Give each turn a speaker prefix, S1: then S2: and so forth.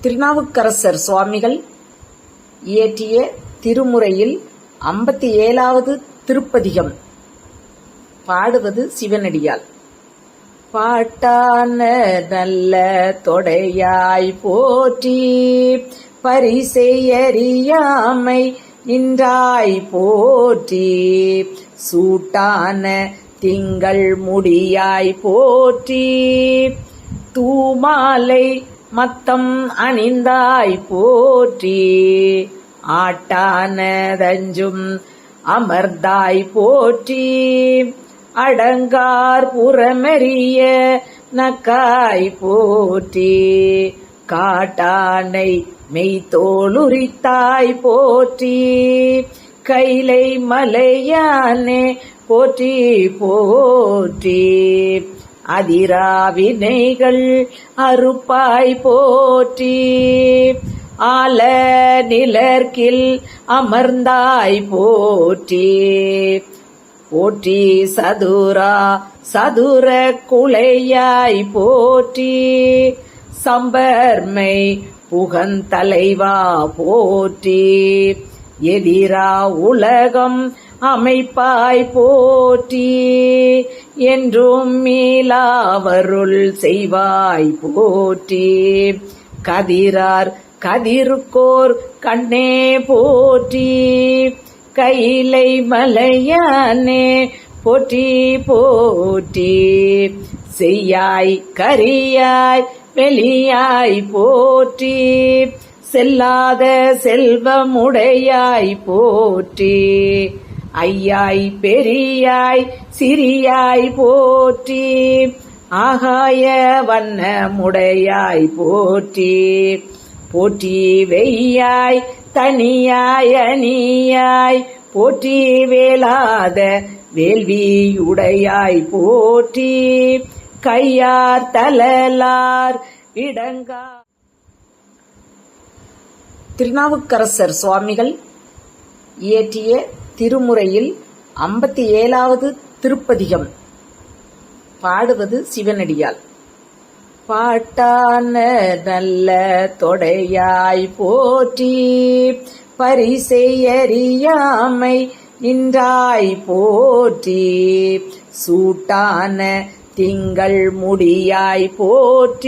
S1: திருநாவுக்கரசர் சுவாமிகள் இயற்றிய திருமுறையில் ஐம்பத்தி ஏழாவது திருப்பதிகம் பாடுவது சிவனடியால். பாட்டான நல்ல தொடையாய் போற்றி பரிசெய்யறியாமை நின்றாய் போற்றி சூட்டான திங்கள் முடியாய் போற்றி தூமாலை மத்தம் அணிந்தாய் போற்றி. ஆட்டானதஞ்சும் அமர்ந்தாய் போற்றி. அடங்கார் புறமெறிய நக்காய் போற்றி. காட்டானை மெய்தோளுரித்தாய் போற்றி. கைலை மலையானே போற்றி போற்றி. அதிராவினைகள் அறுப்பாய் போற்றி. ஆல நிலர்கில் அமர்ந்தாய் போற்றி. போற்றி சதுரா சதுர குலையாய் போற்றி. சம்பர்மை புகந்தலைவா போற்றி. எதிரா உலகம் அமைப்பாய் போற்றி. என்றும் மீளாவருள் செய்வாய் போற்றி. கதிரார் கதிர்கோர் கண்ணே போற்றி. கைலை மலையானே போற்றி போற்றி. செய்யாய் கரியாய் வெளியாய் போற்றி. செல்லாத செல்வமுடையாய் போற்றி. ஐயாய் பெரியாய் சிறியாய் போற்றி. ஆகாய வண்ணமுடையாய் போற்றி. போற்றி வெய்யாய் தனியாய் அணியாய் போற்றி வேளாத வேள்வியுடையாய் போற்றி. கையார் தலலார் இடங்கா திருநாவுக்கரசர் சுவாமிகள் இயற்றிய திருமுறையில் ஐம்பத்தி ஏழாவது திருப்பதிகம். பாடுவது சிவனடியால். பாட்டான நல்ல தொடையாய் போற்றி பரிசெய்யறியாமை நின்றாய் போற்றி சூட்டான திங்கள் முடியாய் போற்றி.